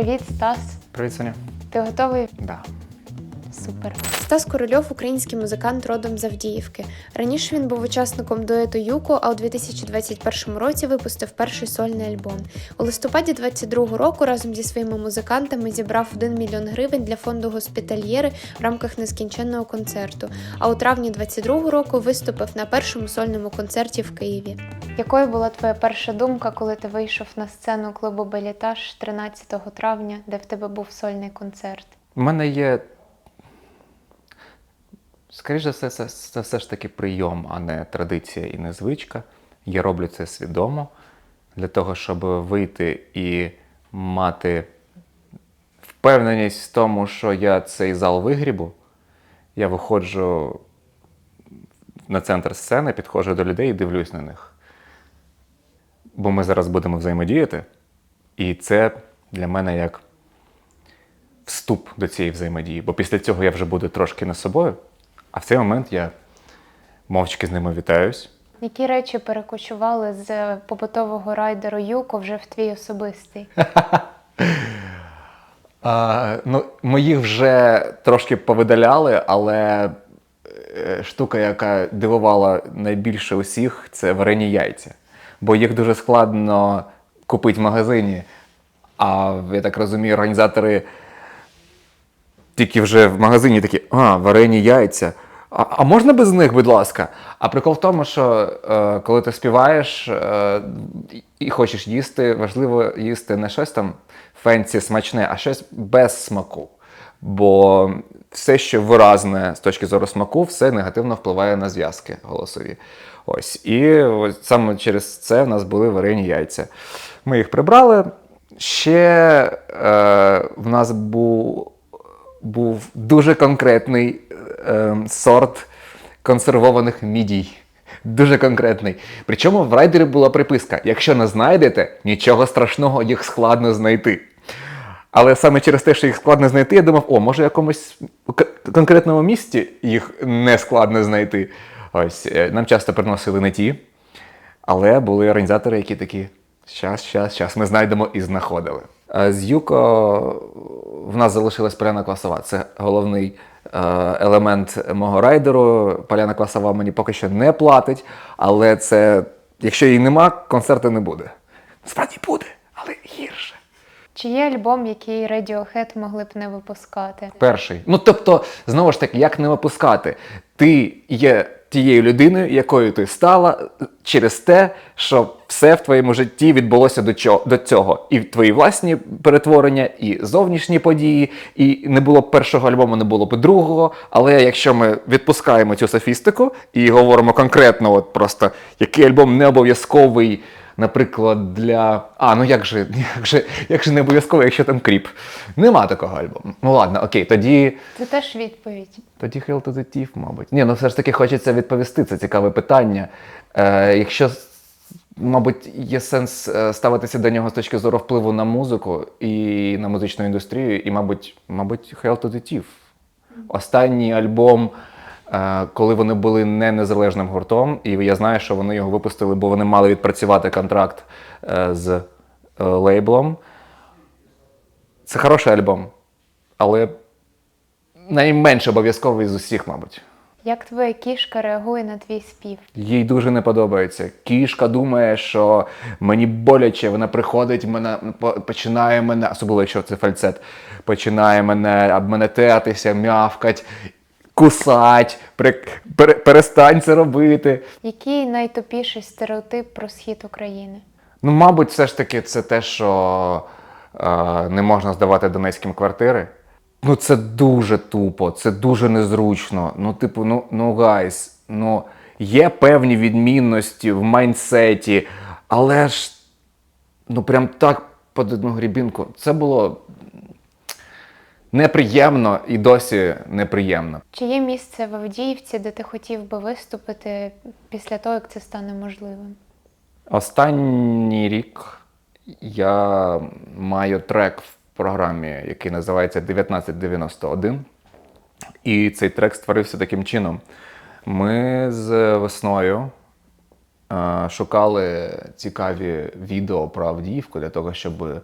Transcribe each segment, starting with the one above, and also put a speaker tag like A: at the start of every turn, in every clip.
A: Привіт, Стас.
B: Привіт, Соня.
A: Ти готовий?
B: Да.
A: Супер. Стас Корольов український музикант родом з Авдіївки. Раніше він був учасником дуету Юко, а у 2021 році випустив перший сольний альбом. У листопаді 22 року разом зі своїми музикантами зібрав 1 мільйон гривень для фонду госпітальєри в рамках нескінченного концерту. А у травні 22 року виступив на першому сольному концерті в Києві. Якою була твоя перша думка, коли ти вийшов на сцену клубу Белітаж 13 травня, де в тебе був сольний концерт?
B: У мене є. Скоріше за все, це, це все ж таки прийом, а не традиція і не звичка. Я роблю це свідомо для того, щоб вийти і мати впевненість в тому, що я цей зал вигрібу. Я виходжу на центр сцени, підходжу до людей і дивлюсь на них. Бо ми зараз будемо взаємодіяти, і це для мене як вступ до цієї взаємодії. Бо після цього я вже буду трошки не собою, а в цей момент я мовчки з ними вітаюсь.
A: Які речі перекочували з побутового райдеру Юко вже в твій особистий?
B: А, ну, ми їх вже трошки повидаляли, але е, штука, яка дивувала найбільше усіх, це варені яйця. Бо їх дуже складно купити в магазині. А я так розумію, організатори тільки вже в магазині такі, а, варені яйця. А, а можна без них, будь ласка? А прикол в тому, що е, коли ти співаєш е, і- хочеш їсти, важливо їсти не щось там фенсі, смачне, а щось без смаку. Бо все, що виразне з точки зору смаку, все негативно впливає на зв'язки голосові. Ось. І ось саме через це в нас були варені яйця. Ми їх прибрали. Ще е, в нас був був дуже конкретний е, сорт консервованих мідій. Дуже конкретний. Причому в райдері була приписка: якщо не знайдете, нічого страшного, їх складно знайти. Але саме через те, що їх складно знайти, я думав, о, може в якомусь конкретному місці їх не складно знайти. Ось е, нам часто приносили не ті, але були організатори, які такі: щас, щас, щас, ми знайдемо і знаходили. Е, З Юко в нас залишилась Поляна Квасова. Це головний е, елемент мого райдеру. Поляна Квасова мені поки що не платить, але це, якщо її нема, концерту не буде. Справді буде, але гірше.
A: Чи є альбом, який Radiohead могли б не випускати?
B: Перший. Ну тобто, знову ж таки, як не випускати? Ти є тією людиною, якою ти стала через те, що все в твоєму житті відбулося до цього. І твої власні перетворення, і зовнішні події, і не було б першого альбому, не було б другого. Але якщо ми відпускаємо цю софістику і говоримо конкретно, от просто який альбом не обов'язковий. Наприклад, для. А, ну як же, як же, як же не обов'язково, якщо там кріп. Нема такого альбому. Ну ладно, окей, тоді.
A: Це теж відповідь.
B: Тоді Hail to the Thief, мабуть. Ні, ну все ж таки хочеться відповісти. Це цікаве питання. Е, якщо, мабуть, є сенс е, ставитися до нього з точки зору впливу на музику і на музичну індустрію, і, мабуть, мабуть, Hail to the Thief. Останній альбом, коли вони були не незалежним гуртом, і я знаю, що вони його випустили, бо вони мали відпрацювати контракт е, з е, лейблом. Це хороший альбом, але найменш обов'язковий з усіх, мабуть.
A: Як твоя кішка реагує на твій спів?
B: Їй дуже не подобається. Кішка думає, що мені боляче, вона приходить, мене починає мене, особливо якщо це фальцет, починає мене обменететися, мявкать, кусать, пере- пере- перестань це робити.
A: Який найтупіший стереотип про схід України?
B: Ну, мабуть, все ж таки це те, що е, не можна здавати донецьким квартири. Ну, це дуже тупо, це дуже незручно. Ну, типу, ну, ну гайс, ну, є певні відмінності в майнсеті, але ж ну прям так під одну грібінку. Це було неприємно і досі неприємно.
A: Чи є місце в Авдіївці, де ти хотів би виступити після того, як це стане можливим?
B: Останній рік я маю трек в програмі, який називається 1991. І цей трек створився таким чином. Ми з весною е, шукали цікаві відео про Авдіївку для того, щоб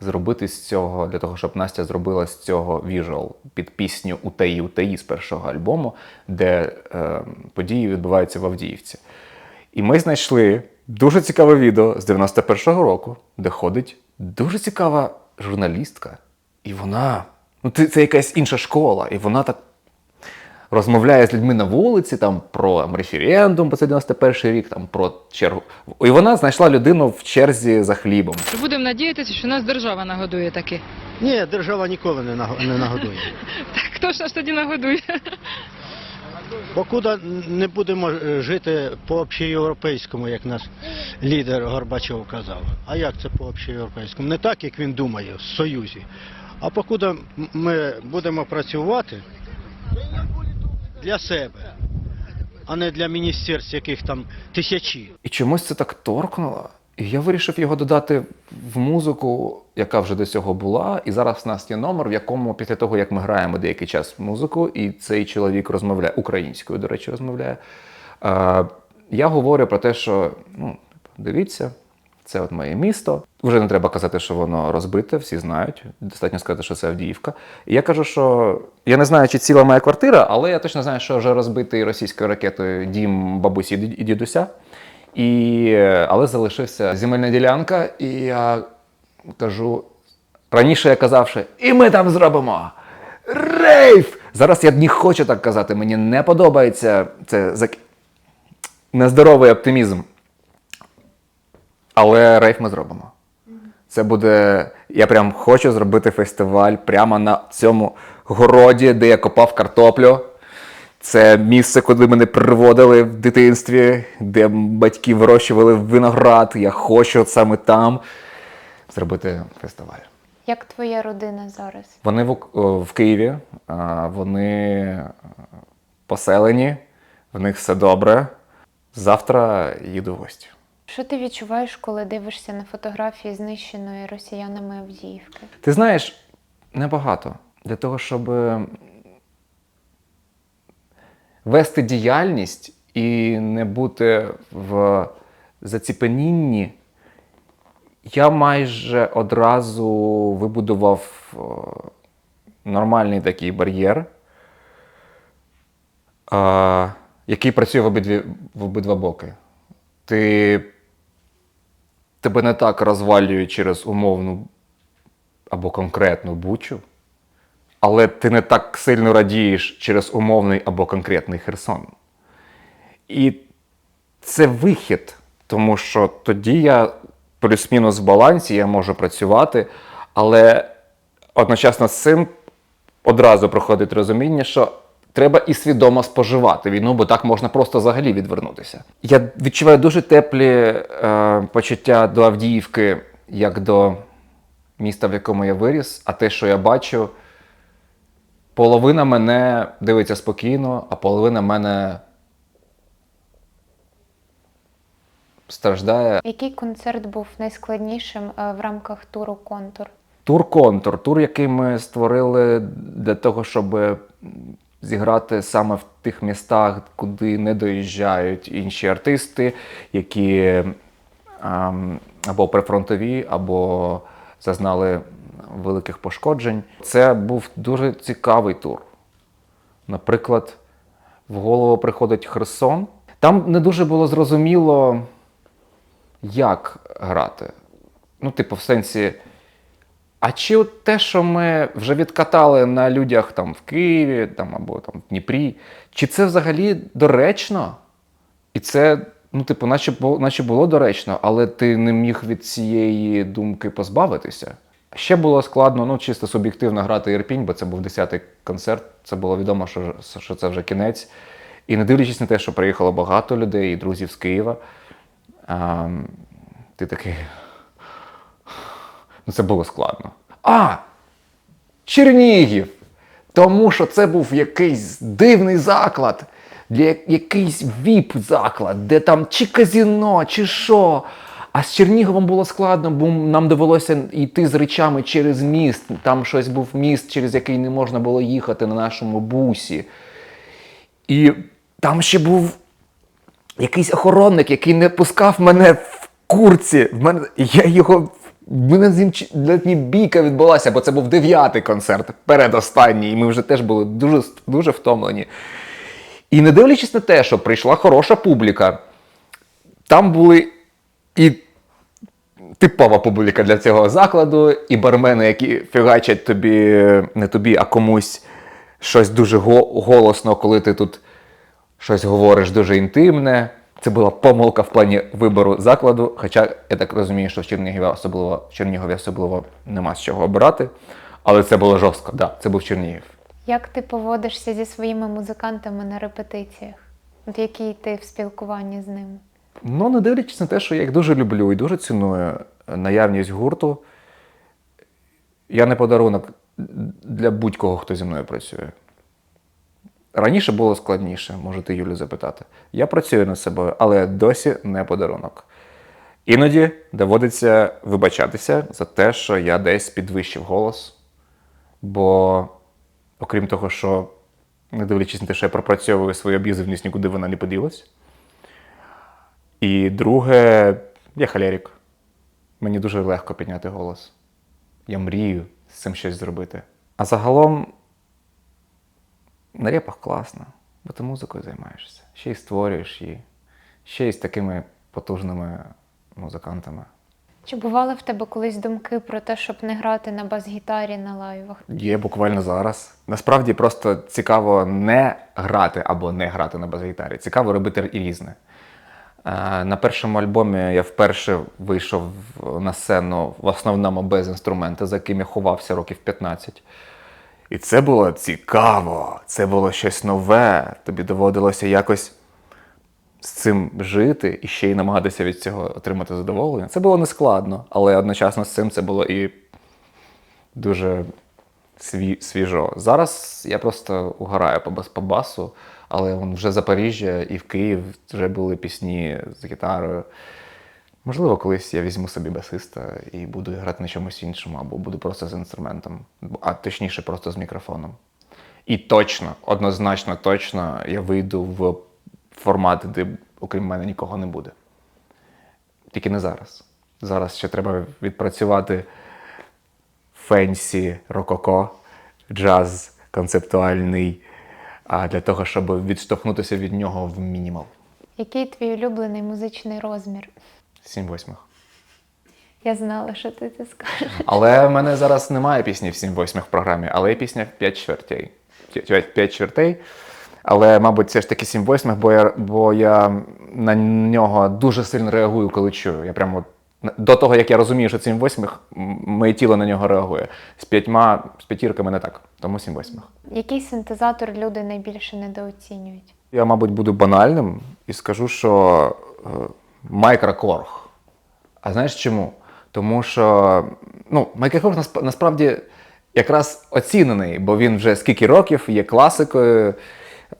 B: зробити з цього, для того, щоб Настя зробила з цього віжуал під пісню «Утеї, Утеї з першого альбому, де е, події відбуваються в Авдіївці. І ми знайшли дуже цікаве відео з 91-го року, де ходить дуже цікава журналістка. І вона, ну це, це якась інша школа, і вона так розмовляє з людьми на вулиці там про там, референдум по 91 рік, там про чергу. І вона знайшла людину в черзі за хлібом.
C: Будемо надіятися, що нас держава нагодує таки.
D: Ні, держава ніколи не наго- не нагодує.
C: Так хто ж нас тоді нагодує?
D: Покуда не будемо е, жити по общоєвропейському, як наш лідер Горбачов казав. А як це по общоєвропейському? Не так, як він думає, в Союзі. А покуда ми будемо працювати для себе, а не для міністерств, яких там тисячі.
B: І чомусь це так торкнуло. І я вирішив його додати в музику, яка вже до цього була. І зараз в нас є номер, в якому після того, як ми граємо деякий час музику, і цей чоловік розмовляє українською, до речі, розмовляє. Е, я говорю про те, що ну, дивіться, це от моє місто. Вже не треба казати, що воно розбите, всі знають. Достатньо сказати, що це Авдіївка. І я кажу, що я не знаю, чи ціла моя квартира, але я точно знаю, що вже розбитий російською ракетою дім бабусі і дідуся. І, але залишився земельна ділянка, і я кажу: раніше я казав, що і ми там зробимо. Рейв! Зараз я не хочу так казати. Мені не подобається це нездоровий оптимізм. Але рейв ми зробимо. Це буде. Я прям хочу зробити фестиваль прямо на цьому городі, де я копав картоплю. Це місце, куди мене приводили в дитинстві, де батьки вирощували виноград. Я хочу саме там зробити фестиваль.
A: Як твоя родина зараз?
B: Вони в, в Києві, вони поселені, в них все добре. Завтра їду в гості.
A: Що ти відчуваєш, коли дивишся на фотографії знищеної росіянами Авдіївки?
B: Ти знаєш, небагато. Для того, щоб е, вести діяльність і не бути в заціпенінні, я майже одразу вибудував е, нормальний такий бар'єр, е, який працює в обидва боки. Ти тебе не так розвалюють через умовну або конкретну бучу, але ти не так сильно радієш через умовний або конкретний Херсон. І це вихід, тому що тоді я плюс-мінус в балансі, я можу працювати, але одночасно з цим одразу проходить розуміння, що треба і свідомо споживати війну, бо так можна просто взагалі відвернутися. Я відчуваю дуже теплі е, почуття до Авдіївки, як до міста, в якому я виріс, а те, що я бачу, половина мене дивиться спокійно, а половина мене страждає.
A: Який концерт був найскладнішим е, в рамках туру Контур?
B: Тур Контур, тур, який ми створили для того, щоб зіграти саме в тих містах, куди не доїжджають інші артисти, які ем, або прифронтові, або зазнали великих пошкоджень. Це був дуже цікавий тур. Наприклад, в голову приходить Херсон. Там не дуже було зрозуміло, як грати. Ну, типу, в сенсі. А чи от те, що ми вже відкатали на людях там в Києві там, або там, в Дніпрі, чи це взагалі доречно? І це, ну, типу, наче, наче було доречно, але ти не міг від цієї думки позбавитися. Ще було складно, ну, чисто суб'єктивно грати Ірпінь, бо це був 10-й концерт. Це було відомо, що, що це вже кінець. І не дивлячись на те, що приїхало багато людей і друзів з Києва, а, ти такий. Ну, це було складно. А! Чернігів! Тому що це був якийсь дивний заклад, якийсь віп-заклад, де там чи казіно, чи що. А з Черніговом було складно, бо нам довелося йти з речами через міст. Там щось був міст, через який не можна було їхати на нашому бусі. І там ще був якийсь охоронник, який не пускав мене в курці. В мене, я його мене з ним ледь бійка відбулася, бо це був дев'ятий концерт, передостанній, і ми вже теж були дуже, дуже втомлені. І не дивлячись на те, що прийшла хороша публіка, там були і типова публіка для цього закладу, і бармени, які фігачать тобі, не тобі, а комусь щось дуже голосно, коли ти тут щось говориш дуже інтимне. Це була помилка в плані вибору закладу. Хоча я так розумію, що в Чернігові особливо, в Чернігові особливо нема з чого обирати. Але це було жорстко. Так, да, це був Чернігів.
A: Як ти поводишся зі своїми музикантами на репетиціях? От який ти в спілкуванні з ними?
B: Ну, не дивлячись на те, що я їх дуже люблю і дуже ціную наявність гурту, я не подарунок для будь-кого, хто зі мною працює. Раніше було складніше, можете Юлю запитати. Я працюю над собою, але досі не подарунок. Іноді доводиться вибачатися за те, що я десь підвищив голос. Бо, окрім того, що, не дивлячись на те, що я пропрацьовую свою аб'юзивність, нікуди вона не поділась. І друге, я холерик. Мені дуже легко підняти голос. Я мрію з цим щось зробити. А загалом на репах класно, бо ти музикою займаєшся. Ще й створюєш її, ще й з такими потужними музикантами.
A: Чи бували в тебе колись думки про те, щоб не грати на бас-гітарі на лайвах?
B: Є буквально зараз. Насправді просто цікаво не грати або не грати на бас-гітарі. Цікаво робити і різне. Е, На першому альбомі я вперше вийшов на сцену в основному без інструмента, за яким я ховався років 15. І це було цікаво, це було щось нове. Тобі доводилося якось з цим жити і ще й намагатися від цього отримати задоволення. Це було нескладно, але одночасно з цим це було і дуже сві, свіжо. Зараз я просто угораю по, по басу, але вже Запоріжжя і в Київ вже були пісні з гітарою. Можливо, колись я візьму собі басиста і буду грати на чомусь іншому, або буду просто з інструментом, а точніше, просто з мікрофоном. І точно, однозначно, точно я вийду в формат, де окрім мене нікого не буде. Тільки не зараз. Зараз ще треба відпрацювати фенсі, рококо, джаз концептуальний, а для того, щоб відштовхнутися від нього в мінімал.
A: Який твій улюблений музичний розмір?
B: Сім восьмих.
A: Я знала, що ти це скажеш.
B: Але в мене зараз немає пісні в 7 восьмих в програмі, але є пісня в 5 чвертей. 5 чвертей. Але, мабуть, це ж таки 7 восьмих, бо я, бо я на нього дуже сильно реагую, коли чую. Я прямо до того, як я розумію, що 7 восьмих, моє тіло на нього реагує. З п'ятьма, з п'ятірками не так, тому 7 восьмих.
A: Який синтезатор люди найбільше недооцінюють?
B: Я, мабуть, буду банальним і скажу, що е, Майкрокорг. А знаєш чому? Тому що ну, Майкрокорг насправді якраз оцінений, бо він вже скільки років є класикою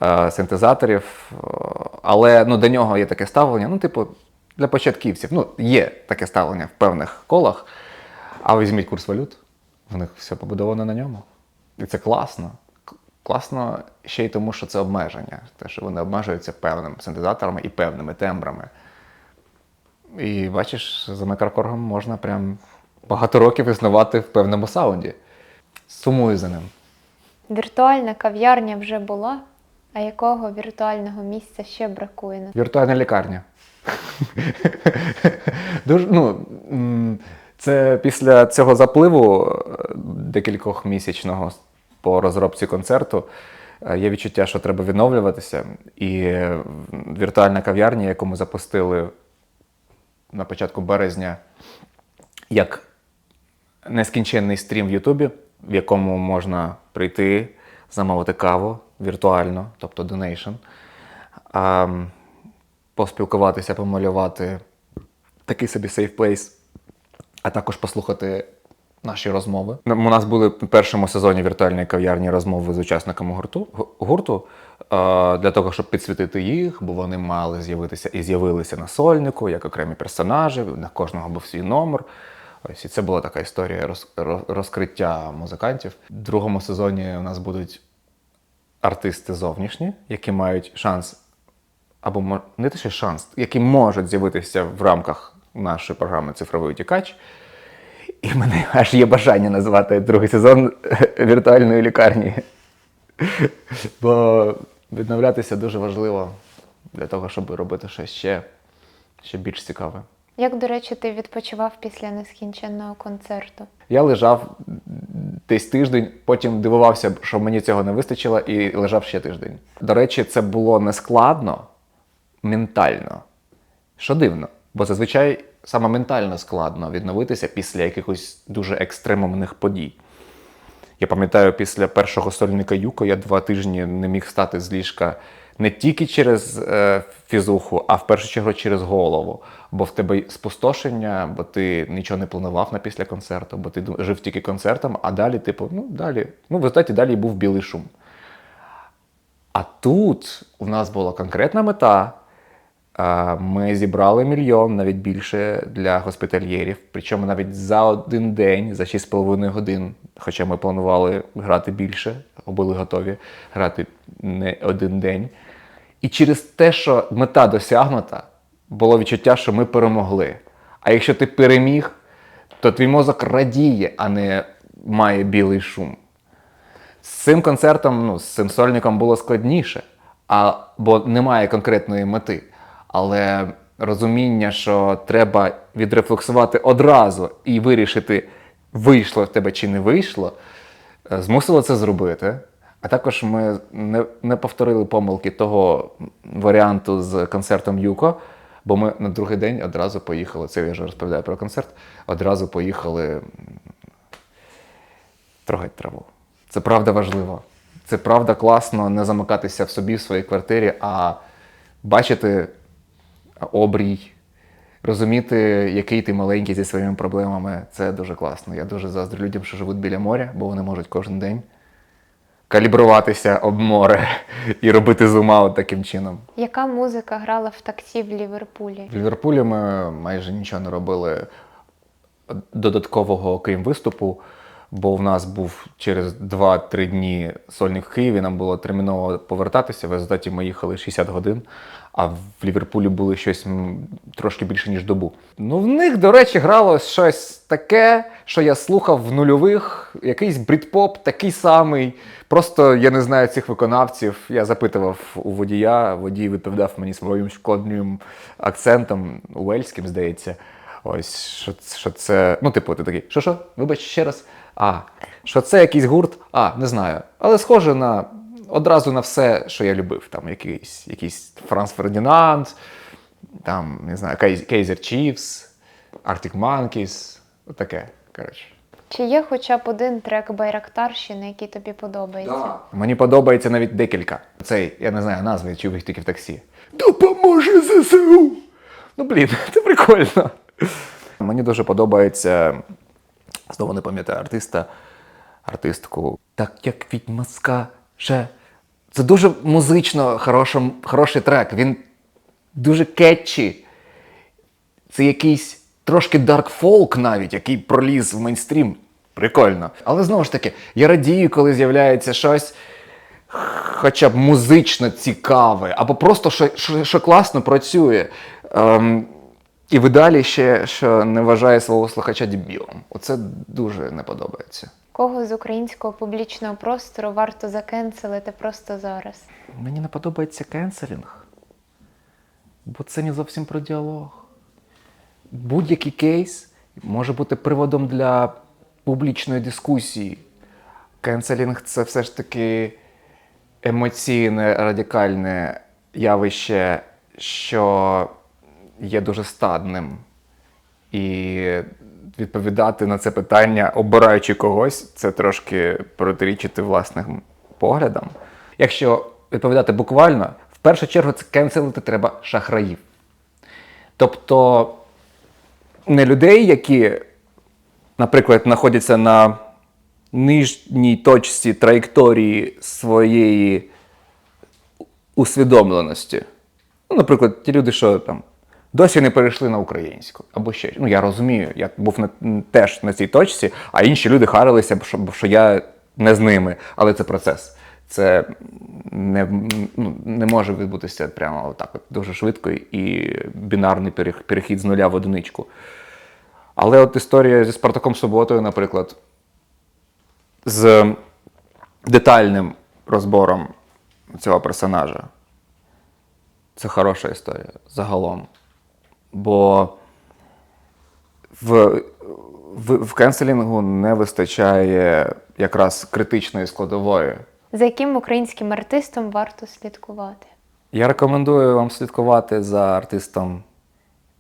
B: е, синтезаторів, е, але ну, до нього є таке ставлення, ну, типу, для початківців. Ну, є таке ставлення в певних колах. А візьміть курс валют, в них все побудовано на ньому. І це класно. Класно ще й тому, що це обмеження. Те, що вони обмежуються певними синтезаторами і певними тембрами. І бачиш, за микрокоргом можна прям багато років існувати в певному саунді. Сумую за ним.
A: Віртуальна кав'ярня вже була, а якого віртуального місця ще бракує? на
B: Віртуальна лікарня. Дуже, ну, це після цього запливу е, декількох місячного по розробці концерту. е, Є відчуття, що треба відновлюватися. І е, віртуальна кав'ярня, яку ми запустили на початку березня, як нескінченний стрім в Ютубі, в якому можна прийти, замовити каву віртуально, тобто донейшн, поспілкуватися, помалювати такий собі сейф плейс, а також послухати наші розмови. У нас були в першому сезоні віртуальної кав'ярні розмови з учасниками гурту, гурту для того, щоб підсвітити їх, бо вони мали з'явитися і з'явилися на сольнику як окремі персонажі, на кожного був свій номер. Ось і це була така історія роз, роз- розкриття музикантів. В другому сезоні у нас будуть артисти зовнішні, які мають шанс, або не те, що шанс, які можуть з'явитися в рамках нашої програми Цифровий утікач. І в мене аж є бажання назвати другий сезон віртуальної лікарні. Бо відновлятися дуже важливо для того, щоб робити щось ще, ще більш цікаве.
A: Як, до речі, ти відпочивав після нескінченного концерту?
B: Я лежав десь тиждень, потім дивувався, що мені цього не вистачило, і лежав ще тиждень. До речі, це було не складно ментально. Що дивно, бо зазвичай саме ментально складно відновитися після якихось дуже екстремумних подій. Я пам'ятаю, після першого сольника Юко я два тижні не міг встати з ліжка не тільки через е, фізуху, а в першу чергу через голову. Бо в тебе спустошення, бо ти нічого не планував на після концерту, бо ти жив тільки концертом, а далі, типу, ну далі. Ну, в результаті далі був білий шум. А тут у нас була конкретна мета. Ми зібрали мільйон, навіть більше для госпітальєрів. Причому навіть за один день, за 6,5 годин. Хоча ми планували грати більше, були готові грати не один день. І через те, що мета досягнута, було відчуття, що ми перемогли. А якщо ти переміг, то твій мозок радіє, а не має білий шум. З цим концертом, ну, з цим сольником було складніше, а, бо немає конкретної мети. Але розуміння, що треба відрефлексувати одразу і вирішити, вийшло в тебе чи не вийшло, е, змусило це зробити. А також ми не, не повторили помилки того варіанту з концертом Юко, бо ми на другий день одразу поїхали. Це я вже розповідаю про концерт. Одразу поїхали трогать траву. Це правда важливо. Це правда класно не замикатися в собі в своїй квартирі, а бачити обрій, розуміти, який ти маленький зі своїми проблемами. Це дуже класно. Я дуже заздрю людям, що живуть біля моря, бо вони можуть кожен день калібруватися об море і робити зум-аут таким чином.
A: Яка музика грала в таксі в Ліверпулі?
B: В Ліверпулі ми майже нічого не робили додаткового, окрім виступу, бо в нас був через 2-3 дні сольник в Києві, нам було терміново повертатися. В результаті ми їхали 60 годин, а в Ліверпулі були щось трошки більше, ніж добу. Ну, в них, до речі, грало щось таке, що я слухав в нульових, якийсь брідпоп такий самий. Просто я не знаю цих виконавців. Я запитував у водія, водій відповідав мені своїм шкодним акцентом, уельським, здається. Ось, що, що це. Ну, типу, ти такий, що що? Вибач ще раз. А, що це якийсь гурт? А, не знаю. Але схоже на одразу на все, що я любив. Там якийсь, якийсь Франс Фердінанд, там, не знаю, Кейзер Чіфс, Arctic Monkeys, таке. Коротше.
A: Чи є хоча б один трек Байрактарщини, який тобі подобається?
B: Мені подобається навіть декілька. Цей, я не знаю назви, чув їх тільки в таксі. Допоможе ЗСУ! Ну, блін, це прикольно. Мені дуже подобається, знову не пам'ятаю артиста, артистку. Так як відьма скаже. Це дуже музично хороший, хороший трек. Він дуже кетчі. Це якийсь трошки дарк фолк навіть, який проліз в мейнстрім. Прикольно. Але знову ж таки, я радію, коли з'являється щось хоча б музично цікаве, або просто що, що, що класно працює. Ем, і в ідеалі ще що не вважає свого слухача дебілом. Оце дуже не подобається.
A: Кого з українського публічного простору варто закенселити просто зараз?
B: Мені не подобається кенселінг, бо це не зовсім про діалог. Будь-який кейс може бути приводом для публічної дискусії. Кенселінг це все ж таки емоційне, радикальне явище, що є дуже стадним. І відповідати на це питання, обираючи когось, це трошки протирічити власним поглядам. Якщо відповідати буквально, в першу чергу це кенселити треба шахраїв. Тобто не людей, які, наприклад, знаходяться на нижній точці траєкторії своєї усвідомленості. Ну, наприклад, ті люди, що там досі не перейшли на українську. Або ще. Ну, я розумію, я був на, теж на цій точці, а інші люди харилися, що, що я не з ними. Але це процес. Це не, ну, не може відбутися прямо отак, от, дуже швидко і бінарний перехід з нуля в одиничку. Але от історія зі Спартаком Суботою, наприклад, з детальним розбором цього персонажа. Це хороша історія загалом. Бо в, в, в кенселінгу не вистачає якраз критичної складової.
A: За яким українським артистом варто слідкувати?
B: Я рекомендую вам слідкувати за артистом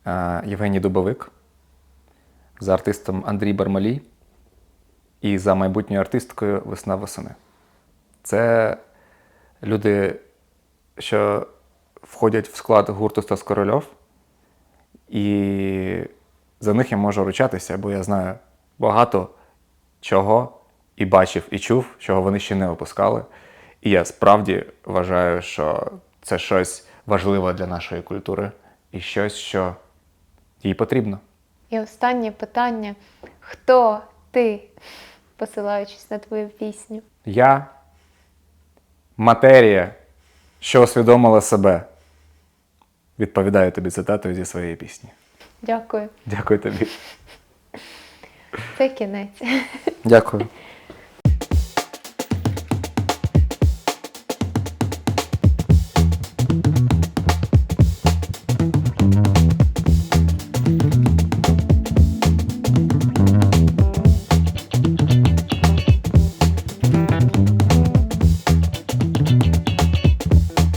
B: е, Євгеній Дубовик, за артистом Андрій Бармалій і за майбутньою артисткою Весна восени. Це люди, що входять в склад гурту Стас Корольов, і за них я можу ручатися, бо я знаю багато чого і бачив, і чув, чого вони ще не випускали. І я справді вважаю, що це щось важливе для нашої культури і щось, що їй потрібно.
A: І останнє питання: хто ти, посилаючись на твою пісню?
B: Я матерія, що усвідомила себе. Відповідаю тобі цитатою зі своєї пісні.
A: Дякую.
B: Дякую тобі.
A: Це кінець.
B: Дякую.